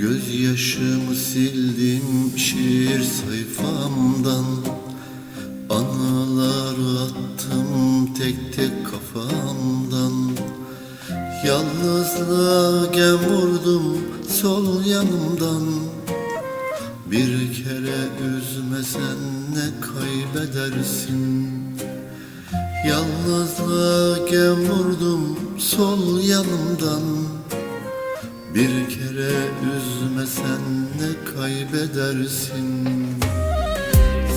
Göz yaşımı sildim şiir sayfamdan. Anılar attım tek tek kafamdan. Yalnızlığa gem vurdum sol yanımdan. Bir kere üzmesen ne kaybedersin? Yalnızlığa gem vurdum sol yanımdan. Bir kere üzmesen ne kaybedersin?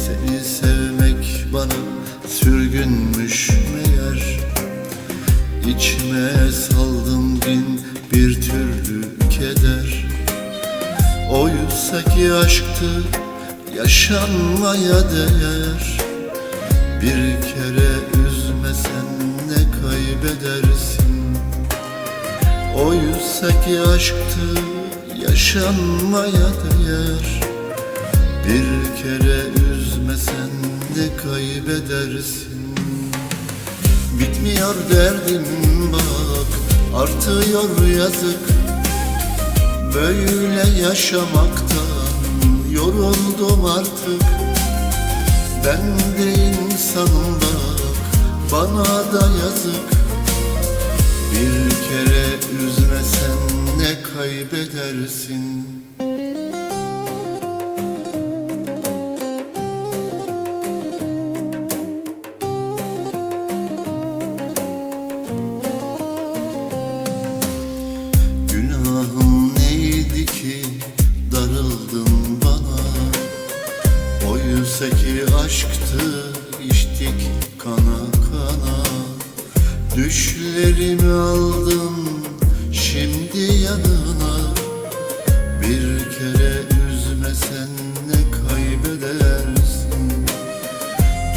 Seni sevmek bana sürgünmüş meğer İçime saldım bin bir türlü keder. Oysa ki aşktı yaşanmaya değer. Bir kere üzmesen ne kaybedersin Ki aşktı yaşanmaya değer. Bir kere üzmesen ne kaybedersin. Bitmiyor derdim bak artıyor yazık. Böyle yaşamaktan yoruldum artık. Ben de insanım bak bana da yazık Bir kere üzmesen ne kaybedersin? Günahım neydi ki darıldın bana? Oysa ki aşktı içtik kana Düşlerimi aldın şimdi yanına. Bir kere üzmesen ne kaybedersin?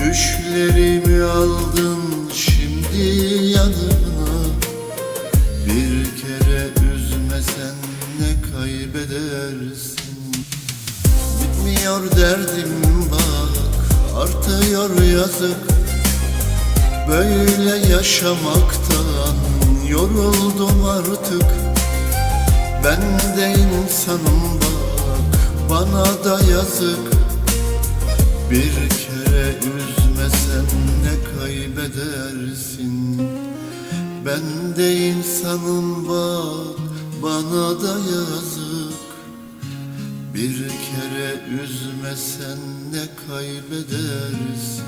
Düşlerimi aldın şimdi yanına. Bir kere üzmesen ne kaybedersin? Bitmiyor derdim bak artıyor yazık. Böyle yaşamaktan yoruldum artık. Ben de insanım bak bana da yazık. Bir kere üzmesen ne kaybedersin? Ben de insanım bak bana da yazık. Bir kere üzmesen ne kaybedersin